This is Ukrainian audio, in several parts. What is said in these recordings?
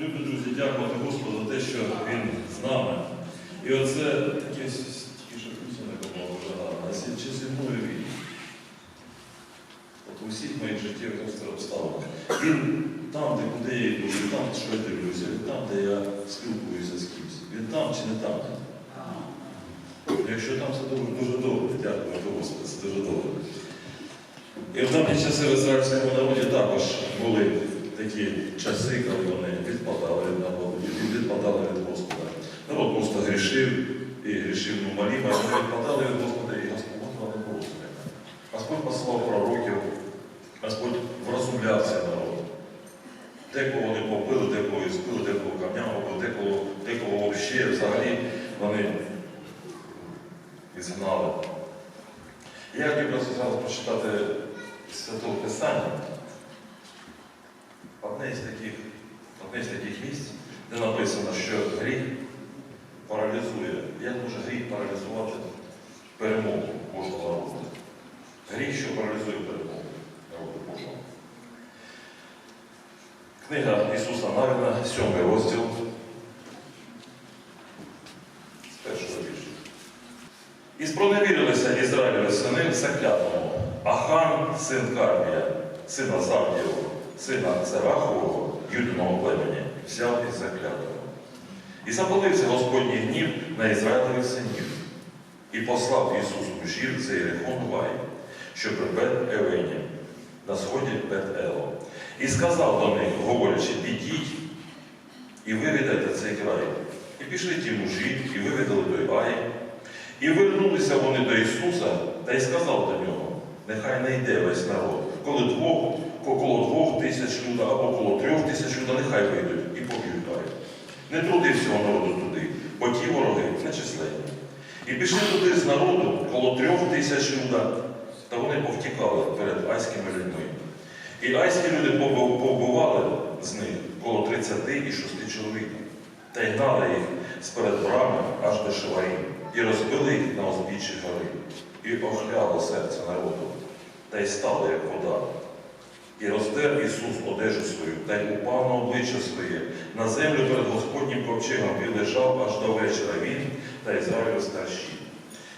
Любі друзі, дякувати Господу за те, що Він з нами. І оце таке що пісня не було вже гарна. Чи зі мною він? От у всіх моїх життєвих обставинах. Він там, де куди я йду, він там, що я дивлюся, він там, де я спілкуюся з кимось. Він там чи не там? Якщо там це дуже, дуже добре, дякувати Господу, це дуже добре. І в давні часи в ізраїльському народі також були такі часи, коли вони відпадали від народу, від- відпадали від Господа. Народ просто грішив і грішив ну, маліма, і вони відпадали від Господа, і Господь не просили. Господь послав пророків, Господь врозумляв цей народ. Декого вони побили, декого і збили, декого камнями побили, декого, декого взагалі, взагалі вони ізгнали. Я хотів просто зараз прочитати Святого Писання. Одне з таких, одне з таких місць, де написано, що гріх паралізує. Як може гріх паралізувати перемогу Божого народу? Гріх, що паралізує перемогу народу Божого. Книга Ісуса Навіна, 7 розділ. І спроневірилися Ізраїлеві сини заклятому. Ахан, син Кармія, сина Завдієва, сина Зерахового, Юдиного племені, взяв із заклятого. І запалився Господній гнів на Ізраїлевих синів, і послав Ісус мужів за Єрихон Вай, що при Бет Евені, на сході Бет Ело. І сказав до них, говорячи, підіть і вивідайте цей край. І пішли ті мужі, і вивідали той Ай, і вернулися вони до Ісуса та й сказав до нього, нехай не йде весь народ, коли двох, коло двох тисяч люда або коло трьох тисяч люда, нехай вийдуть і поб'ють Ай. Не труди всього народу туди, бо ті вороги нечисленні. І пішли туди з народу коло трьох тисяч люда, та вони повтікали перед айськими людьми. І айські люди побували з них коло 36 чоловік, та й гнали їх сперед брами аж до Шеваїм, і розбили їх на узбіччі гори, і охляло серце народу, та й стало, як вода. І роздер Ісус одежу свою, та й упав на обличчя своє, на землю перед Господнім ковчегом і лежав аж до вечора він та Ізраїль старші.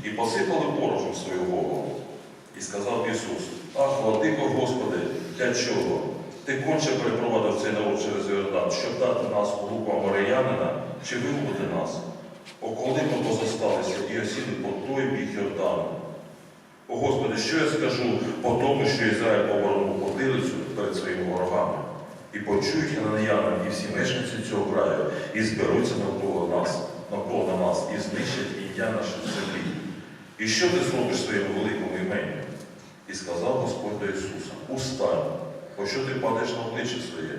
І посипали порохом свою голову. І сказав Ісус, ах, владико Господи, для чого? Ти конче перепровадив цей народ через Йордан, щоб дати нас у руку Амореянина чи вигубити нас? О, коли ми позосталися і осіли по той бік Йордану? Господи, що я скажу по тому, що Ізраїль оборонив потилицю перед своїми ворогами? І почують хананеяни і всі мешканці цього краю, і зберуться навколо нас, навколо нас, і знищать ім'я наше в землі. І що ти зробиш своєму великому іменню? І сказав Господь до Ісуса, устань, бо що ти падеш на обличчя своє.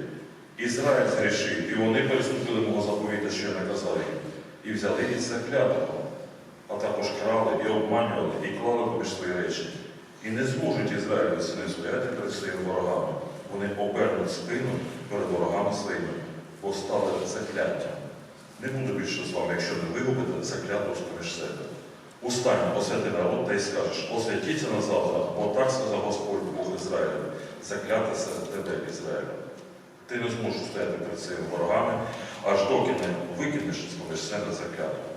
Ізраїль згрішив, і вони переступили мого заповіта, що я наказав їм, і взяли від заклятого, а також крали і обманювали, і клали поміж свої речі. І не зможуть Ізраїль сини стояти перед своїми ворогами. Вони обернуть спину перед ворогами своїми, бо стали закляттям. Не буду більше з вами, якщо не вигубите заклятого поміж себе. Устань, посвяти народ та й скажеш, освятіться на завтра, бо так сказав Господь Бог Ізраїля, закляти серед тебе, Ізраїля. Ти не зможеш стояти перед своїми ворогами, аж доки не викинеш з себе заклятого.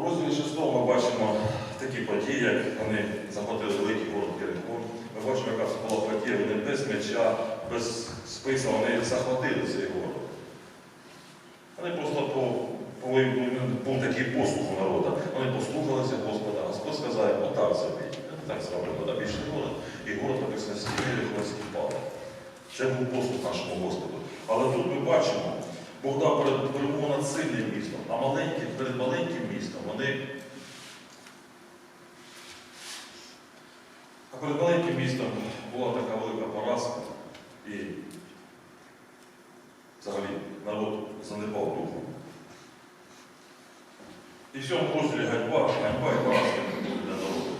У розділі 6 ми бачимо такі події, як вони захопили великий город Єрихон. Ми бачимо, яка це була подія, вони без меча, без списа, вони захватили цей город. Вони просто по, коли був такий послух у народу, вони послухалися Господа. Господь сказав, отак зробіть. Так зробимо, да, більше буде. І город написано стіни Лиховський пав. Це був послух нашому Господу. Але тут ми бачимо, Бог дав перед над сильним містом, а маленьким, перед маленьким містом вони. А перед маленьким містом була така велика поразка. І взагалі народ занепав духом. І в цьому розділі ганьба, ганьба і поразка для народу.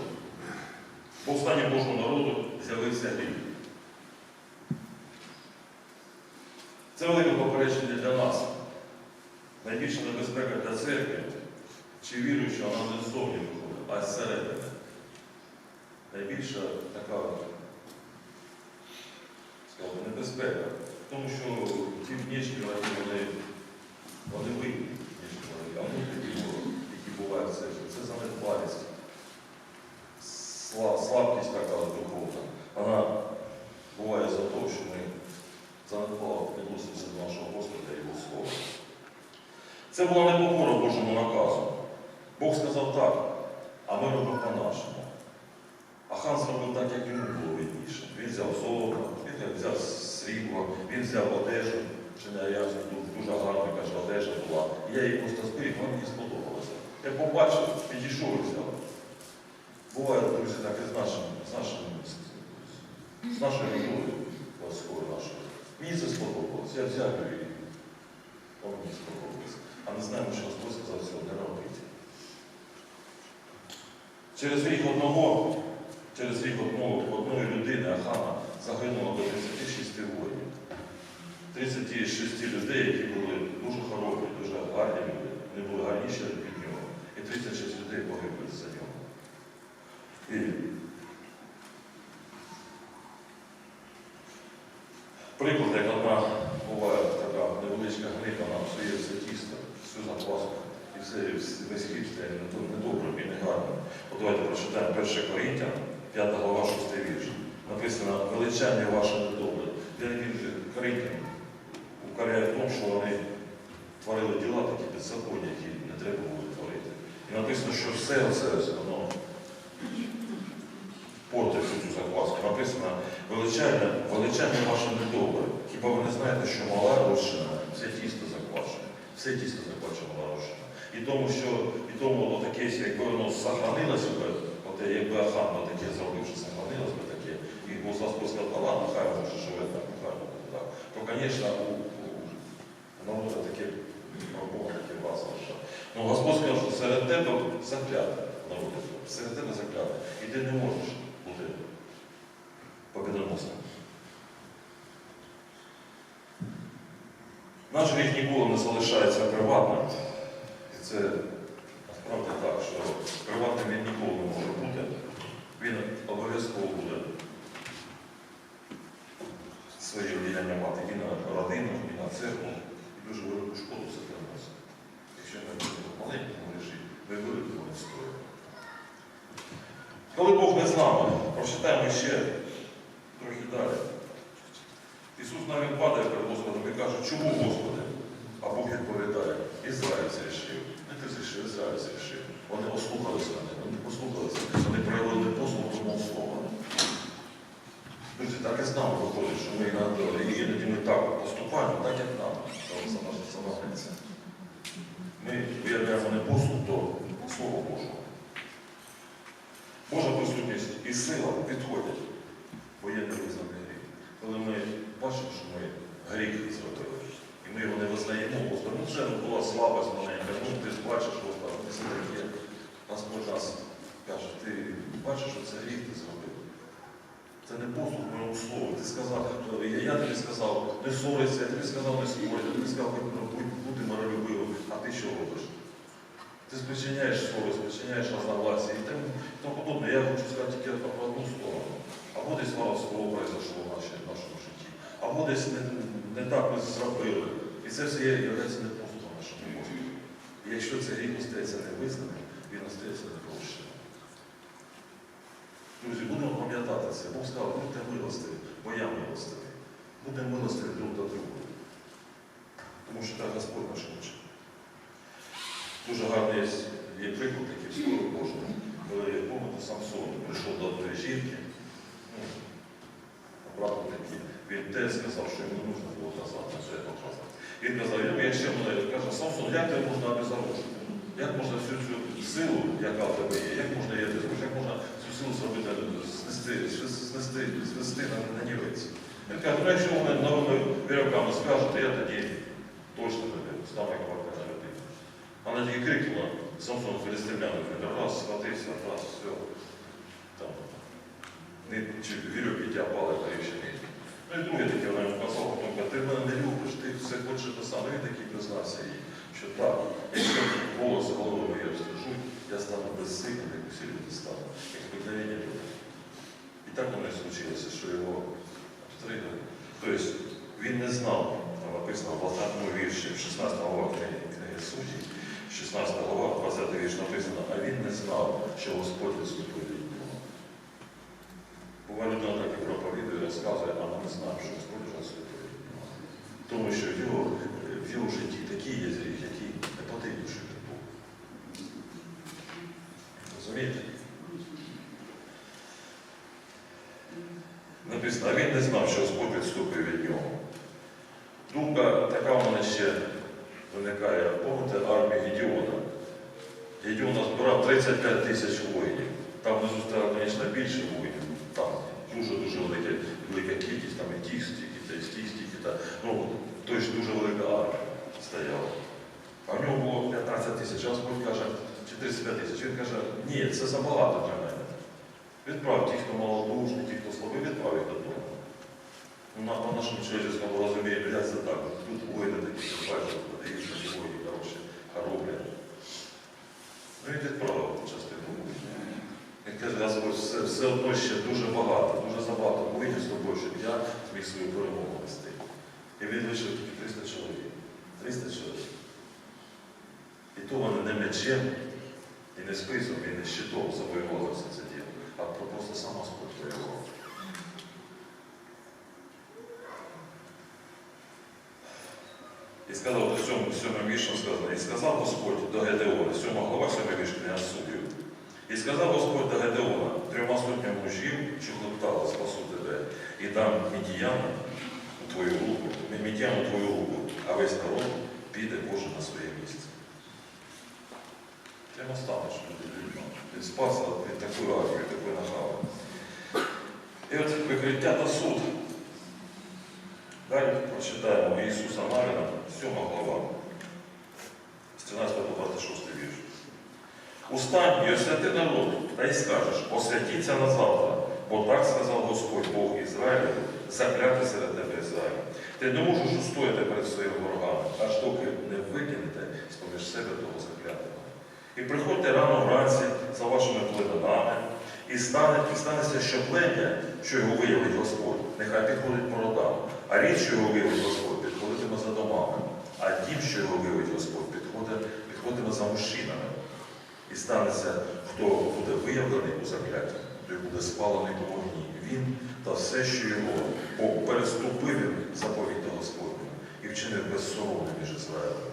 Бо в Божого народу з'явився гріх. Це велике попередження для нас. Найбільша небезпека для церкви чи віруюча, вона не ззовні виходить, а зсередини. Найбільша така скажімо, небезпека Тому що ті враги, вони, вони внешні а внутрішні ворог, які бувають все, життя, це занедбаність, сла- слабкість така духовна. Вона буває за те, що ми занедбало відносимося до нашого Господа і Його Слова. Це була непокора Божому наказу. Бог сказав так, а ми робимо по-нашому. А хан зробив так, як йому було видніше. Він взяв золото, він взяв срібло, він взяв одежу. Чи не я дуже гарна каже, одежа була. І я її просто зберіг, вона мені сподобалася. Я побачив, підійшов і взяв. Буває, друзі, так і з нашим, з нашим, з нашою нашою. Мені це сподобалось. Я взяв. Воно мені сподобалось. А ми знаємо, що Господь сказав цього не робити. Через рік одного, через рік одного, одної людини Ахана загинуло до 36 воїнів. 36 людей, які були дуже хороші, дуже гарні люди, вони були гарніші від нього. І 36 людей погибли за нього. І приклад, як одна буває така невеличка гнида, псує все тісто, всю закваску. І все, весь хліб стає недобрим і негарним. От давайте прочитаємо 1 Коринтян, 5 глава, 6 вірш. Написано, величання ваше недобре. Коринтян укоряє в тому, що вони творили діла такі беззаконні, які не треба було творити. І написано, що все оце воно портить цю закваску. Написано, величання, величання ваше недобре. Хіба ви не знаєте, що мала розчина, все тісто заквашене, все тісто заквашене мала розчина. І тому, що і тому отаке, якби воно сохранилося би, от якби Ахан таке зробив, що сохранилось би таке, і Господь сказав, «Та ладно, хай воно що живе так, хай воно так. То, звісно, народу таке Бога таке власне. Ну, Господь сказав, що серед тебе закляте народу, серед тебе закляте. І ти не можеш бути. Наш гріх ніколи не залишається приватним. І це насправді так, що приватним він ніколи не може бути. Він обов'язково буде своє влияння мати і на родину, і на церкву, і дуже велику шкоду це приносить. Якщо ми будемо маленькому режимі, ми великого не стоїмо. Коли Бог не з нами, прочитаємо ще трохи далі. Ісус навіть падає перед Господом і каже, чому Господи? А Бог відповідає, Ізраїль зрішив. Не ти зрішив, Ізраїль зрішив. Вони ослухалися мене, вони послухалися, вони проявили послуг мого слова. Друзі, так і з нами виходить, що ми іноді іноді ми так поступаємо, так як нам замовляється. Ми виявляємо не послуг до Слова Божого. Божа присутність і сила підходять, бо є невизнаний гріх. Коли ми бачимо, що ми гріх зробили, і ми його не визнаємо, Господи, ну це була слабость маленька, ну ти бачиш, Господи, ми все таке. Господь нас каже, ти бачиш, що це гріх ти зробив. Це не послуг моєму слову. Ти сказав, я, я тобі сказав, не ссорися, я тобі сказав, не ссорися, я тобі сказав, будь миролюбивим, а ти що робиш? Ти спричиняєш ссори, спричиняєш разногласия і тому, подобне. Я хочу сказати тільки про одну сторону. Або десь свого произошло в нашому житті, або десь не, не так ми зробили. І це все є не просто нашому Господу. І якщо цей гріх остається невизнаним, він остається непрощеним. Друзі, будемо пам'ятати це. Бог сказав, будьте милостиві, бо я милостивий. Будемо милостиві друг до друга. Тому що так Господь наш хоче. Дуже гарний є, приклад такий в Слові Божому, коли помните Самсон прийшов до одної жінки, ну, такі, він теж сказав, що йому потрібно було казати, я показав. Він казав, якщо мене каже, Самсон, як тебе можна обезоружити? Як можна всю цю силу, яка в тебе є, як можна її як можна цю силу зробити, знести, знести, звести на, нівець? Він каже, ну якщо вони новими віроками скажуть, то я тоді точно тебе стану варта людина. Вона тільки крикнула, Самсон філістимляни, раз, схватився, раз, все. Там, не, чи вірьовки тя пали перещені. Ну і друге таке вона йому казала, потім каже, ти мене не любиш, ти все хочеш те саме. Він такий признався їй, що якщо голос голови моє встежуть, я стану безсильним, як усі люди стануть, як обикновення люди. І так воно і случилося, що його обстригли. Тобто він не знав, там написано в 20 вірші, в 16 глава книги, книги судді, 16 глава, 20 вірш написано, а він не знав, що Господь відступив від нього. Буває людина так і проповідує, розказує, а не знаємо, що Господь відступив від нього. Тому що його, в його житті такі є гріх, які не потрібно, щоб він був. Розумієте? Написано, а він не знав, що Господь відступив від нього. Думка така в мене ще виникає, помните армію Гедіона. Гедіона збирав 35 тисяч воїнів. Там внизу стало, звісно, більше воїнів. Там дуже-дуже велика, велика кількість, там і тих стільки, та і стільки, стільки, та. Ну, тобто дуже велика армія стояла. А в нього було 15 тисяч, а Господь каже, чи 35 тисяч. Він каже, ні, це забагато для мене. Відправ ті, хто малодушний, ті, хто слабий, відправ їх додому. Ну, на, нашому человеческому розумінні, блядь, це так. Тут воїни такі, що бачать, подивіться, ці воїни, хороші, хоробрі. Ну і відправив частину. Він каже, забув, все, все одно ще дуже багато, дуже забагато воїнів з тобою, щоб я зміг свою перемогу вести. І він лишив тільки 300 чоловік. 300 чоловік. І то вони не мечем, і не списом, і не щитом завоювали все це діло, а просто сам Господь воював. І сказав до сьому, сьомим віршом сказано, і сказав Господь до Гедеона, сьома глава, сьомий вірш книга суддів. І сказав Господь до Гедеона, трьома сотнями мужів, що хлептали, спасу тебе, і дам мідіян у твою руку, мідіян у твою руку, а весь народ піде кожен на своє місце. Прямо станеш людьми. Він спас від такої армії, такої нахави. І от викриття та суд. Далі прочитаємо Ісуса Навіна, 7 глава, з 13 по 26 вірш. Устань і освяти народ, та й скажеш, освятіться на завтра, бо так сказав Господь Бог Ізраїлю, закляти серед тебе Ізраїль. Ти не можеш устояти перед своїми ворогами, аж доки не викинете з-поміж себе того заклятого. І приходьте рано вранці за вашими племенами, і стане, і станеться щоплення, що його виявить Господь, нехай підходить по родам, а рід, що його виявить Господь, підходитиме за домами, а дім, що його виявить Господь, підходитиме за мужчинами. І станеться, хто буде виявлений у закляті, той буде спалений у вогні. Він та все, що його, бо переступив він заповідь до Господню і вчинив безсоромним між Ізраїлем.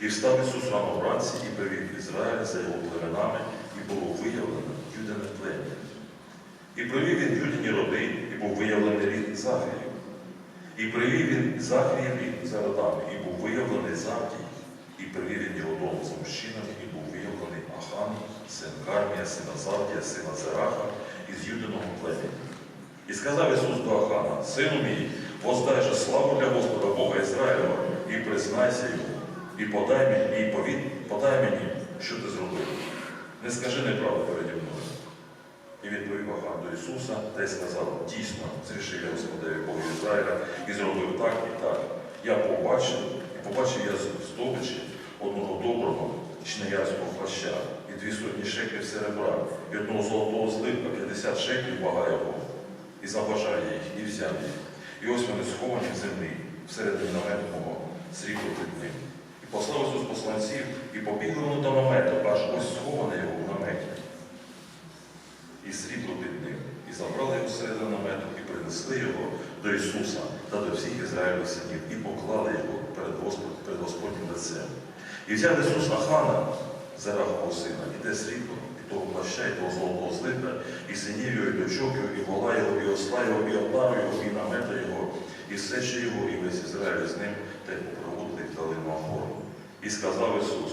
І встав Ісус рано вранці і привів Ізраїль за його племенами, і було виявлено юдине плем'я. І привів він юдині роди, і був виявлений рід Захарів. І привів він Захарів рід за родами, і був виявлений Завдій. І привів він його дому за мужчинами, і був виявлений Ахан, син Кармія, сина Завдія, сина Зераха, із юдиного племені. І сказав Ісус до Ахана, сину мій, воздай же славу для Господа Бога Ізраїлева, і признайся йому, і подай мені, і повід, подай мені, що ти зробив. Не скажи неправду переді мною. І відповів Ахан до Ісуса та й сказав, дійсно, зрішив я Господеві Богу Ізраїля і зробив так і так. Я побачив, і побачив я здобичі одного доброго чнеярського плаща, і дві сотні шеклів серебра, і одного золотого злипка, 50 шеклів вага і забажав я їх, і взяв їх. І ось вони сховані в землі, всередині намету мого, срібло під ним. І послав Ісус посланців, і побігли вони до намету, аж ось сховане його в наметі і срібло під ним, і забрали його серед намету, і принесли його до Ісуса та до всіх Ізраїльних синів, і поклали його перед, Господь, перед Господнім лицем. І взяв Ісус Ахана, Зарахового сина, і те срібло, і того плаща, і того золотого злипа, і синів його, і дочок його, і вола його, і осла його, і отару його, і намета його, і ще його, і весь Ізраїль з ним, й попроводили дали на гору. І сказав Ісус,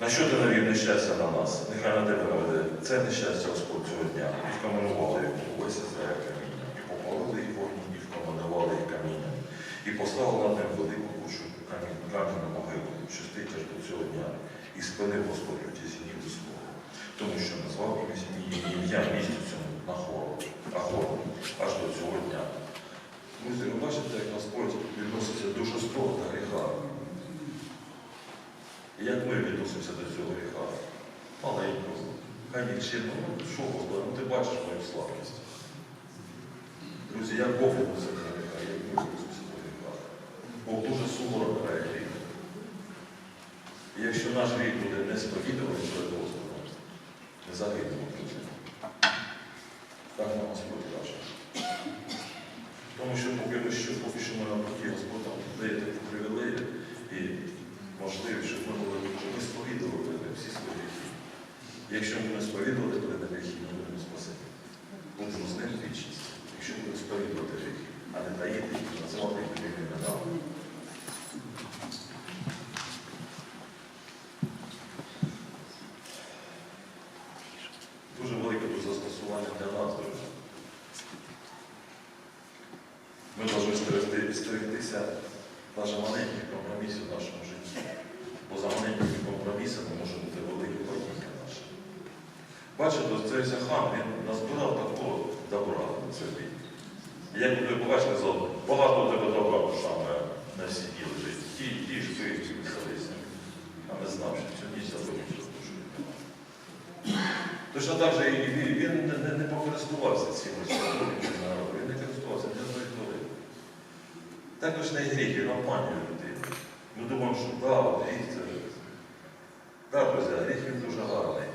на що ти навів нещастя на нас? Нехай на тебе наведе. Це нещастя Господь цього дня. І вкаменували його увесь Ізраїль камінням. І попалили їх вогні, і вкаменували їх камінням. І поставили над ним до цього дня. І спинив Господь у тісні свого. Тому що назвав ім'я- ім'я місцю цьому на хору, а хору аж до цього дня. Друзі, ви бачите, як Господь відноситься дуже строго до гріха. І як ми відносимося до цього гріха? Маленько, хай нічим, ну що Господи, ну ти бачиш мою слабкість. Друзі, як Бог відноситься до гріха, як ми наш рік буде не сповідуваний перед Господом, не загинемо, друзі. Так нам Господь каже. Тому що поки ми що, поки що ми на путі Господь нам дає таку привілею і можливість, щоб ми були, щоб ми сповідували не всі свої гріхи. Якщо ми не сповідували, то не гріхи, ми будемо спасені. Будемо з ним вічність. Якщо будемо сповідувати гріхи, а не таїти називати їх іменами. Дуже велике тут застосування для нас, друзі. Ми повинні стерегти- стерегтися навіть маленьких компромісів в нашому житті. Бо за маленькими компромісами може бути велике падіння наше. Бачите, цей Хан, він назбирав такого добра на собі. Як побачите, казав, багато тебе добра душами на сіді лежить. Ті, ті ж пивці веселися. А не знав, що цю ніч забудуть душу. Точно так же і він, він не, не, не покористувався цими свободними народами, він не користувався не одної хвилини. Також не гріх, він обманює людину. Ми думаємо, що да, гріх це. Так, друзі, гріх він дуже гарний.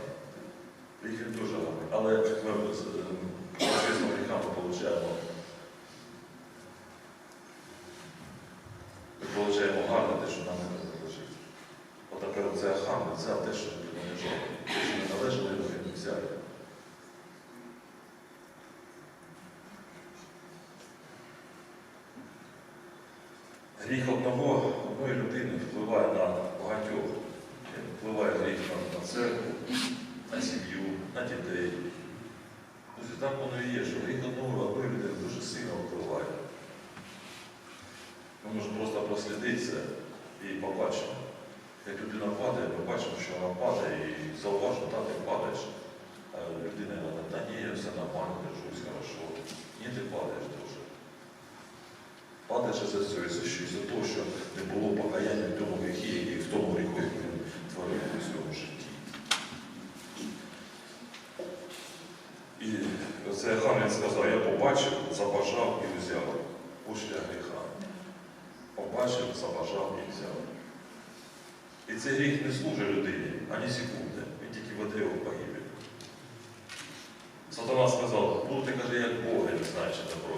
Він дуже гарний. Але ми звісно гріхами получаємо. Ми получаємо гарне те, що нам не належить. Отаке оце Ахан взяв те, що не належало. Те, що не належало, він взяв. Гріх одного, одної людини впливає на багатьох. Впливає гріх на церкву, на сім'ю, на дітей. Друзі, так воно і є, що гріх одного одної людини дуже сильно впливає. Ми можемо просто прослідитися і побачимо. Як людина падає, ми бачимо, що вона падає і зауважно, так ти падаєш. А людина вона, та ні, я все нормально, держусь, хорошо. Ні, ти падаєш дуже. Падаєш за цього, за того, що не було покаяння в тому гріхі, і в тому гріху, який він творив у своєму житті. І це хан він сказав, я побачив, забажав і взяв. Пошля гріха. Побачив, забажав і взяв. І цей гріх не служить людині ані секунди. Він тільки веде його погибель. Сатана сказав, будете, каже, як Боги, не знаючи добро,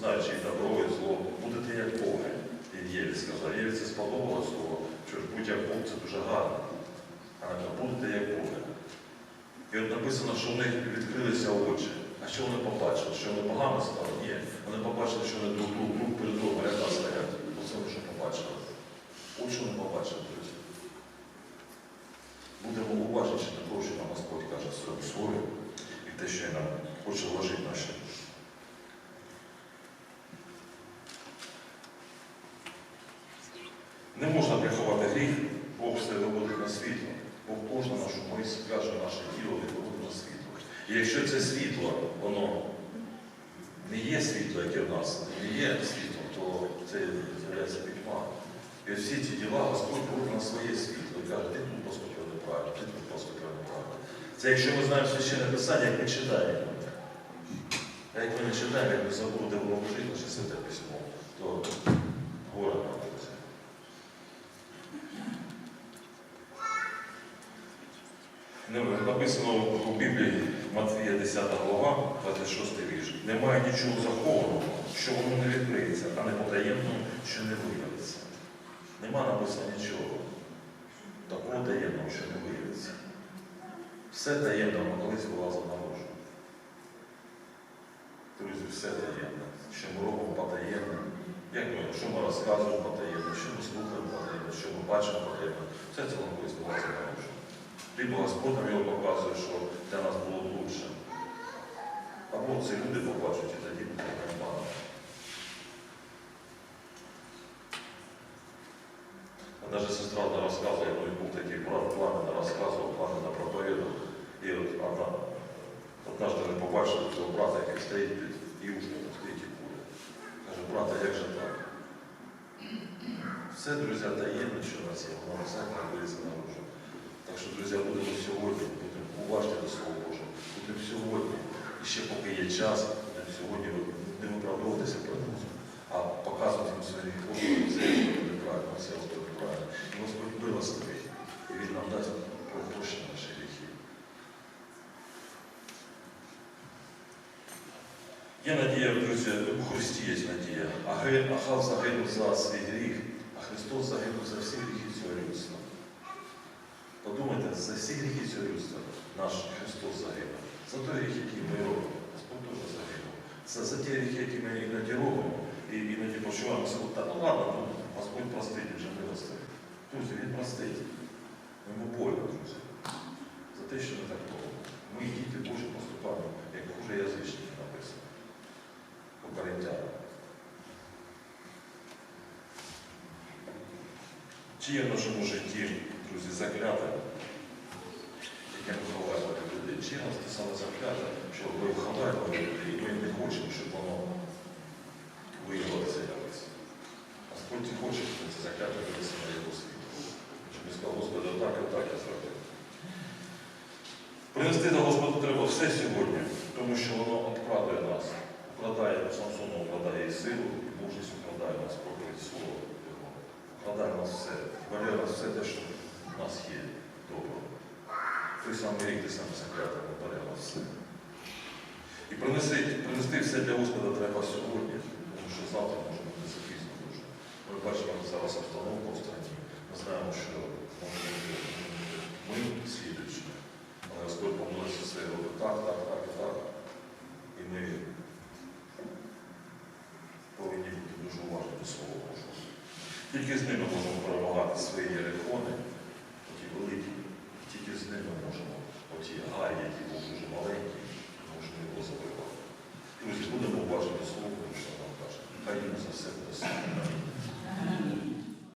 знаючи і добро, і зло, будете як Боги. І Єві сказав, Єві це сподобалось слово, що ж будь як Бог це дуже гарно. А будете як Боги. І от написано, що в них відкрилися очі. А що вони побачили? Що вони погано стали? Ні. Вони побачили, що вони друг друг перед другом ряда стоять. Оце вони що побачили. От що вони побачили, друзі. Будемо уважніші до того, що нам Господь каже своєму слові і те, що нам хоче вложити наші. Не можна приховати гріх, Бог все виводить на світло. Бог кожну нашу мисль каже, наше тіло на. І якщо це світло, воно не є світло, яке в нас, не є світлом, то це з'являється пітьма. І всі ці діла Господь робить на своє світло і каже, ти тут поступив неправильно, ти тут поступив неправильно. Це якщо ми знаємо священне писання, як ми читаємо. А як ми не читаємо, як ми забули, де воно лежить, наше святе письмо, то горе нам. Написано у Біблії Матвія 10 глава, 26 вірш. Немає нічого захованого, що воно не відкриється, а не потаємного, що не виявиться. Нема написано нічого. Такого таємного, що не виявиться. Все таємно, колись вилазить наружу. Друзі, все таємне. Що ми робимо потаємно. Як ми, що ми розказуємо потаємно, що ми слухаємо потаємно, що ми бачимо потаємно. Все це воно колись вилазить наружу. Либо Господь його показує, що для нас було лучше. Або ці люди побачать, і тоді буде нормально. Навіть сестра вона розказує, ну і був такий брат пламена розказував, пламена проповідав. І от вона однажды ми побачили цього брата, який стоїть під юшкою, стоїть і. Каже, брата, як же так? Все, друзі, таємне, що у нас є, воно все вилізе наружу. Так що, друзі, будемо сьогодні, будемо уважте до Слова Божого, будемо сьогодні, і ще поки є час, будемо сьогодні не виправдовуватися про Бога, а показувати йому свої послуги, все що буде правильно, все буде правильно. І Господь милостивий, і Він нам дасть пропущення наші гріхи. Є надія, друзі, у Христі є надія. Ахав загинув за свій гріх, а Христос загинув за всі гріхи цього людства. За всі гріхи цього людства наш Христос загинув. За той гріх, який ми робимо, Господь теж загинув. Це за ті гріхи, які ми іноді робимо, і іноді почуваємо себе, та ну ладно, Господь простить, вже виростив. Друзі, він простить. Йому больно, друзі. За те, що ми так робимо. Ми, діти Божі, поступаємо, як хуже язичники написано. Коринтянам. Чи є в нашому житті, друзі, ховаємо від людей? Чи є в нас те саме закляте, що ми ховаємо і ми не хочемо, щоб воно виявилося якось? Господь не хоче, щоб це закляте вилося на його світ. Щоб ми сказали, Господи, отак і отак я зробив. Принести до Господа треба все сьогодні, тому що воно обкрадає нас. Вкладає Самсону, вкладає і силу, і мужність вкладає нас проклить слово. Вкладає нас все, вкладає нас все те, що в нас є доброго. Той рік, той самий секретар, бере все. І принести, все для Господа треба сьогодні, тому що завтра може бути запізно дуже. Ми бачимо зараз обстановку в страні. Ми знаємо, що ми слідуючі. Але Господь помолився все робить так, так, так так. І ми повинні бути дуже уважні до Слова Божого. Тільки з ними можемо перемагати свої великі, з можемо, оті гарі, які були дуже маленькі, можемо його забивати. Друзі, будемо бачити слово, що нам каже. Хай їм за все буде.